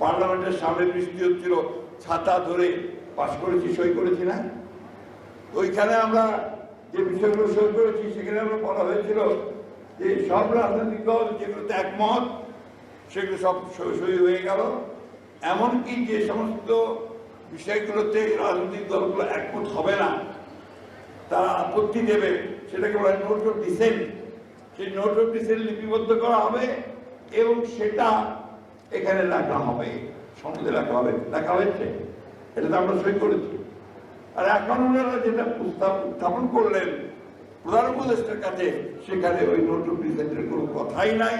পার্লামেন্টের সামনে বৃষ্টি হচ্ছিল, ছাতা ধরে পাশ করেছি, সই করেছি না? ওইখানে আমরা যে বিষয়গুলো সই করেছি, সেখানে আমরা বলা হয়েছিল যে সব রাজনৈতিক দল যেগুলোতে একমত, সেগুলো সব সই হয়ে গেল। এমনকি যে সমস্ত বিষয়গুলোতে রাজনৈতিক দলগুলো একমত হবে না, তারা আপত্তি দেবে, সেটাকে বলা নোট অফ ডিসেন্ট। সেই নোট অফ ডিসেন্ট লিপিবদ্ধ করা হবে এবং সেটা এখানে লেখা হবে সনদে লেখা হবে, লেখা হয়েছে? এটা তো আমরা সই করেছি। আর এখন ওনারা যেটা উত্থাপন করলেন, প্রধান উপদেষ্টার কাছে, সেখানে ওই নোট অফ কোনো কথাই নাই।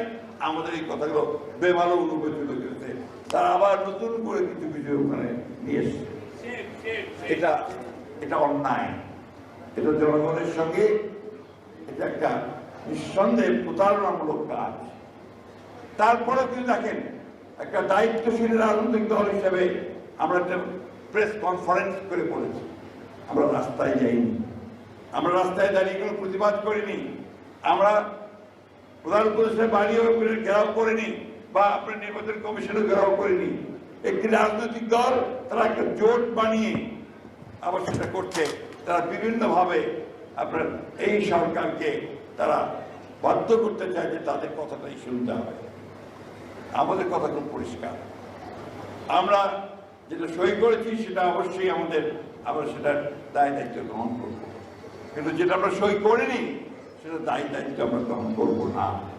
আমাদের এই কথাগুলো বেমালো অনুভূতি করেছে তারা আবার নতুন করে কিছু কিছু ওখানে নিয়ে এসছে। এটা এটা অন্যায়। এটা জনগণের সঙ্গে, এটা একটা নিঃসন্দেহে প্রতারণামূলক কাজ। তারপরে কিন্তু দেখেন একটা দায়িত্বশীল রাজনৈতিক দল হিসেবে আমরা একটা প্রেস কনফারেন্স করে বলেছি আমরা রাস্তায় যাইনি। আমরা রাস্তায় দাঁড়িয়ে কোনো প্রতিবাদ করিনি। আমরা প্রধান উপদেষ্টার বাড়িও ঘেরাও করিনি বা আপনার নির্বাচন কমিশনও ঘেরাও করিনি। একটি রাজনৈতিক দল, তারা একটা জোট বানিয়ে আবার সেটা করছে। তারা বিভিন্নভাবে আপনার এই সরকারকে তারা বাধ্য করতে চায় যে তাদের কথাটাই শুনতে হবে। আমাদের কথা খুব পরিষ্কার। আমরা যেটা সই করেছি সেটা অবশ্যই আমাদের, আমরা সেটার দায় দায়িত্ব গ্রহণ করব। কিন্তু যেটা আমরা সই করিনি সেটা দায় দায়িত্ব আমরা গ্রহণ করব না।